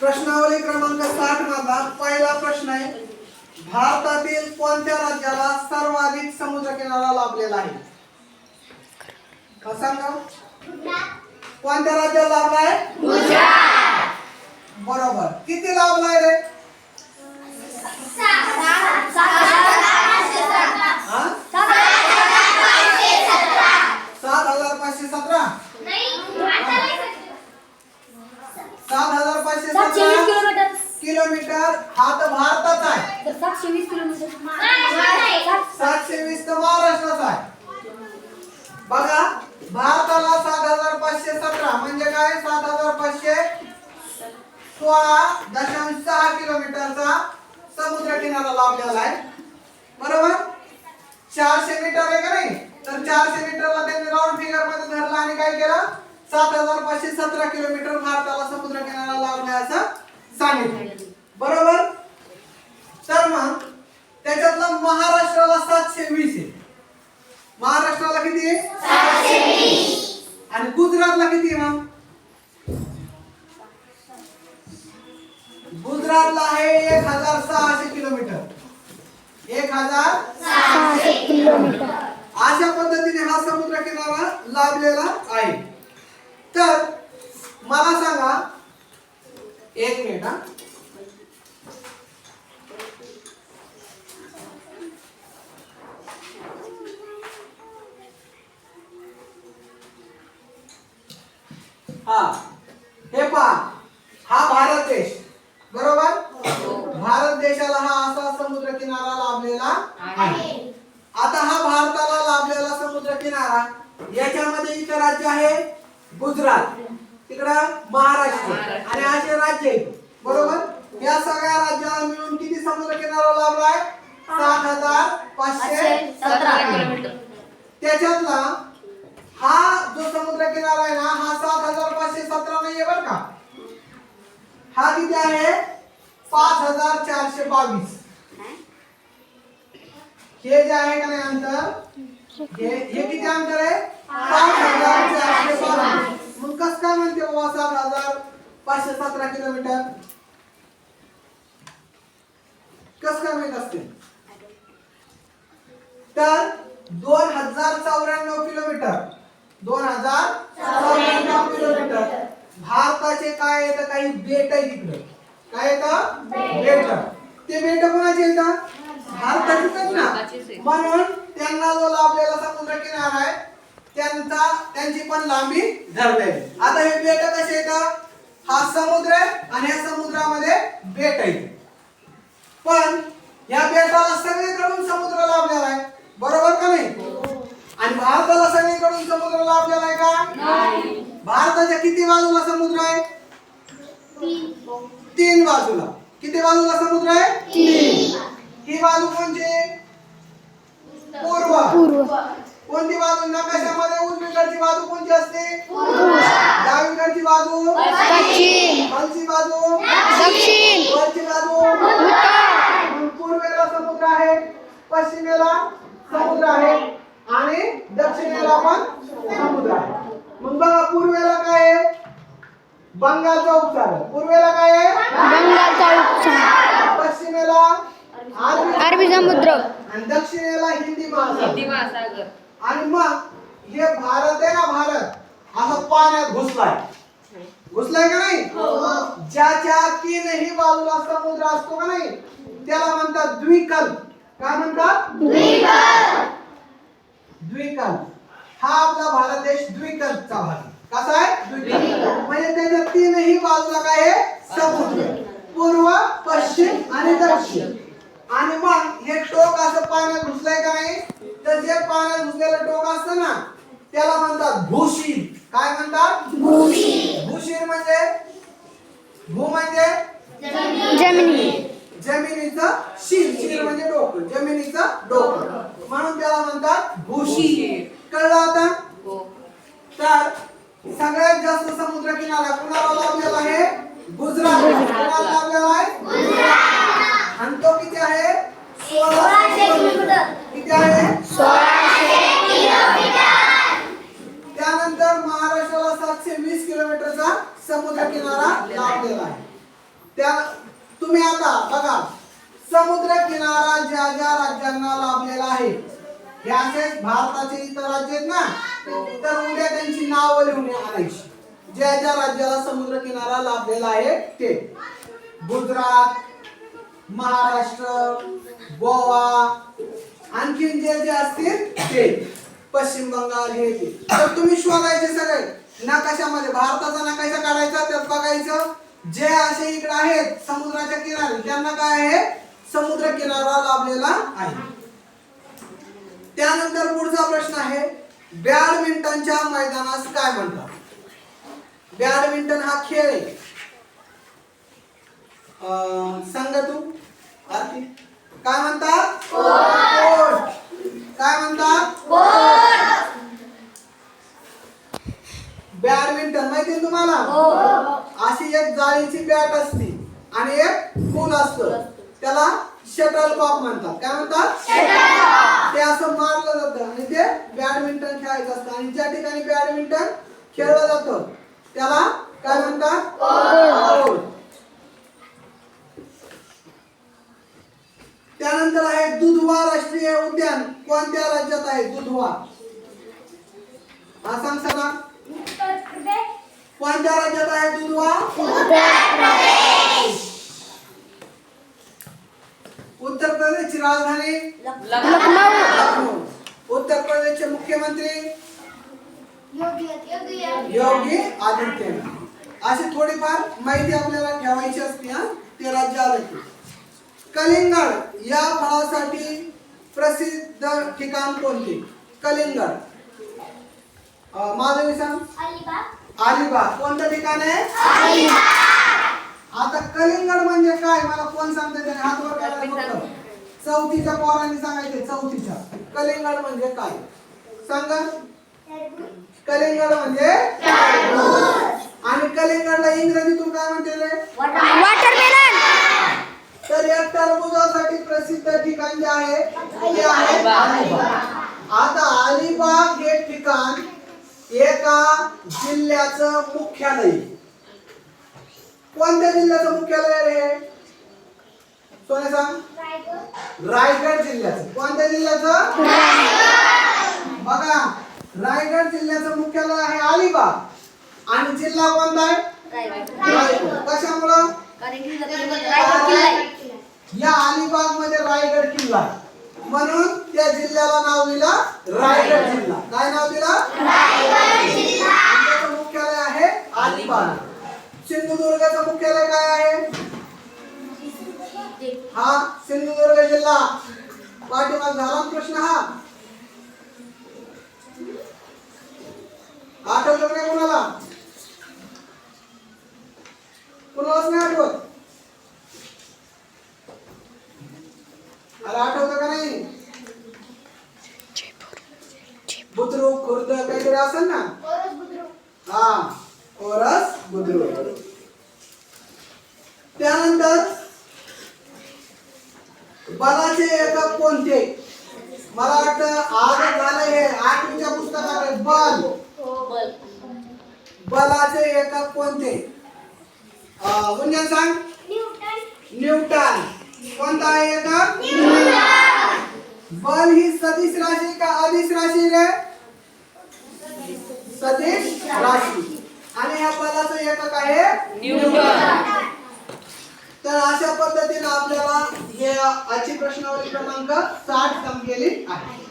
प्रश्नावली क्रमांक साठ मधला पहिला प्रश्न आहे. भारतातील कोणत्या राज्याला सर्वाधिक समुद्रकिनारा लाभलेला आहे? सांगा? कोणत्या राज्याला लाभलाय बरोबर. किती लाभलाय रे हा सात हजार पाचशे सतरा सात हजार पाचशे सातशे वीस सतरा किलोमीटर हा तर भारताचा आहे. तर सातशे वीस किलोमीटर. सात- सातशे वीस तर महाराष्ट्राचा आहे. बघा भारताला सात हजार पाचशे सतरा म्हणजे काय? सात हजार पाचशे सोळा दशांश सहा किलोमीटरचा समुद्र किनारा लाभलेला आहे. बरोबर? चारशे मीटर आहे का नाही? तर चारशे मीटरला त्यांनी राऊंड फिगरमध्ये धरला आणि काय केलं? सात हजार पाचशे सतरा किलोमीटर भारताला समुद्र किनारा लाभला असं सांगितलं. बरोबर? तर मग त्याच्यातला महाराष्ट्राला सातशे वीस आहे. महाराष्ट्राला किती आहे? आणि गुजरातला किती आहे मग? गुजरातला आहे एक हजार सहाशे किलोमीटर. एक हजार सहाशे किलोमीटर. अशा पद्धतीने हा समुद्र किनारा लाभलेला आहे. तर मला सांगा एक मिनिट हा. हा. हे पहा हा भारत देश बरोबर? भारत देशाला हा असा समुद्र किनारा लाभलेला आहे. आता हा भारताला लाभलेला समुद्र किनारा याच्यामध्ये इथं राज्य आहे गुजरात. तिकडं महाराष्ट्र आणि असे राज्य आहेत. बरोबर? या सगळ्या राज्याला मिळून किती समुद्र किनारा लाभलाय सात हजार पाचशे सतरा. किलोमीटर. त्याच्यातला हा जो समुद्र किनारा आहे ना हा सात हजार पाचशे सतरा नाहीये बर का? हा किती आहे? पाच हजार चारशे बावीस. हे जे आहे का नाही अंतर? हे हे किती अंतर आहे? पाच हजार चारशे बावीस. मग कस काय म्हणते बाबा सात हजार पाचशे सतरा किलोमीटर. कस काय माहीत असते? तर दोन हजार चौऱ्याण्णव किलोमीटर. दोन हजार चौऱ्याण्णव किलोमीटर. भारताचे काय येतं काही बेट आहे तिकडे काय येतं बेट. ते बेट कोणाचे येतात भारताचेच ना. म्हणून त्यांना जो लाभलेला समुद्र किनारा आहे त्यांचा त्यांची पण लांबी धरलेली आता हे बेट कसे येतात? हा समुद्र आहे आणि या समुद्रामध्ये बेट आहे पण या बेटाला सगळीकडून समुद्र लाभलेला आहे. बरोबर का नाही? आणि भारताला सगळीकडून समुद्र लाभलेला आहे का? भारताच्या किती बाजूला समुद्र आहे? तीन बाजूला. किती बाजूला समुद्र आहे? ही बाजू कोणची? पूर्व. पूर्व. कोणती बाजू? नकाशामध्ये बाजू कोणती असते? डावीकडची बाजू. खालची बाजू. दक्षिण. वरची बाजू. पूर्वेला समुद्र आहे पश्चिमेला समुद्र आहे आणि दक्षिणेला पण समुद्र आहे. मग बघा पूर्वेला काय आहे? बंगालचा उपसागर. पूर्वेला काय आहे? बंगालचा उपसागर. पश्चिमेला अरबी समुद्र. आणि दक्षिणेला हिंदी महासागर. महासागर. आणि मग हे भारत आहे ना भारत? असं पाण्यात घुसलाय. घुसलाय का नाही? ज्याच्या तीनही बाजूला समुद्र असतो का नाही? त्याला म्हणतात द्विकल्प काय म्हणतात? द्विकल्प हा आपला भारत देश द्विकल्पचा भाग आहे. कसा आहे? द्विकल्प म्हणजे त्याच्या तीनही बाजूला काय आहे? समुद्र पूर्व पश्चिम आणि दक्षिण आणि मग हे टोक असं पाण्यात घुसलंय का नाही तर जे पाण्यात घुसलेलं टोक असतं ना त्याला म्हणतात भूशीर काय म्हणतात? भूशीर म्हणजे? भू म्हणजे? जमिनी. जमिनीचं शीर. शीर म्हणजे डोकं. जमिनीचं डोकं. म्हणून त्याला म्हणतात भूशीर कळलं आता? हो. तर सगळ्यात जास्त समुद्र किनारा कुणाला लाभलेला आहे? गुजरात कुणाला लाभलेला आहे? आणि तो किती आहे? सोळाशे किलोमीटर. किती आहे? समुद्र किनारा लाभलेला आहे. त्या तुम्ही आता बघा समुद्र किनारा ज्या ज्या राज्यांना लाभलेला आहे हे असेच भारताचे इतर राज्य आहेत ना तर उद्या त्यांची नावं लिहून आणायची. ज्या ज्या राज्याला समुद्र किनारा लाभलेला आहे ते गुजरात महाराष्ट्र गोवा आणखीन जे जे असतील ते पश्चिम बंगाल हे ते तर तुम्ही शोधायचे सगळे. नकाशामध्ये भारताचा नकाशा काढायचा? त्यात बघायचं जे असे इकडे आहेत समुद्राच्या किनारे त्यांना काय आहे? समुद्र किनारा लाभलेला आहे. त्यानंतर पुढचा प्रश्न आहे बॅडमिंटनच्या मैदानास काय म्हणतात? बॅडमिंटन हा खेळ आहे. सांग तू आरती. काय म्हणतात? काय म्हणतात? बॅडमिंटन माहिती आहे तुम्हाला? अशी एक जाळीची बॅट असते आणि एक फूल असतं. त्याला शटल कॉक म्हणतात. काय म्हणतात? ते असं मारलं जातं आणि ते बॅडमिंटन खेळायचं असतं. आणि ज्या ठिकाणी बॅडमिंटन खेळलं जातं त्याला काय म्हणतात? त्यानंतर आहे दुधवा राष्ट्रीय उद्यान. कोणत्या राज्यात आहे दुधवा? हा सांग सना कोणत्या राज्यात आहे दुधवा उत्तर प्रदेशची राजधानी? लखनौ उत्तर प्रदेशचे मुख्यमंत्री? योगी आदित्यनाथ. अशी थोडीफार माहिती आपल्याला ठेवायची असते हा? ते राज्य आलं की. कलिंगड या फळासाठी प्रसिद्ध ठिकाण कोणते? कलिंगड. माधवी सांग. अलिबाग कोणतं ठिकाण आहे? आता कलिंगड म्हणजे काय? मला कोण सांगते त्याने? हात वर करायला चौथीच्या पोरांनी सांगायचे चौथीच्या कलिंगड म्हणजे काय? सांगा. कलिंगड म्हणजे आणि कलिंगडला इंग्रजीतून काय म्हणते रे? वॉटरमेलन. तर या टरबुजासाठी प्रसिद्ध ठिकाण जे आहे ते आहे अलिबाग. आता अलिबाग हे ठिकाण एका जिल्ह्याचं मुख्यालय कोणत्या जिल्ह्याचं मुख्यालय रे हे सोने सांग रायगड जिल्ह्याचं कोणत्या जिल्ह्याचं बघा रायगड जिल्ह्याचं मुख्यालय आहे अलिबाग आणि जिल्हा कोणता आहे कशामुळं या अलिबागमध्ये रायगड किल्ला आहे. म्हणून त्या जिल्ह्याला नाव दिलं रायगड जिल्हा. काय नाव दिलं? मुख्यालय आहे अलिबाग. सिंधुदुर्गाचं मुख्यालय काय आहे? हा सिंधुदुर्ग जिल्हा. पाठीमाग झाला प्रश्न हा? आठवलं नाही कुणाला? कुणालाच नाही आठवत अरे आठवतं का नाही बुद्रुक खुर्द काहीतरी असेल ना? हा ओरस बुद्रुक. त्यानंतर बलाचे एकक कोणते? मला वाटतं आज झालं हे आठवीच्या पुस्तकाकडे बल. बलाचे एकक कोणते? गुंजन सांग. न्यूटन. कोणता आहे एकक बल ही सदिश राशी का अदिश राशी रे? राशी. आणि ह्या बलाचं एकक आहे न्यूटन तर अशा पद्धतीने आपल्याला हे आजची प्रश्नावली क्रमांक साठ संपलेली आहे.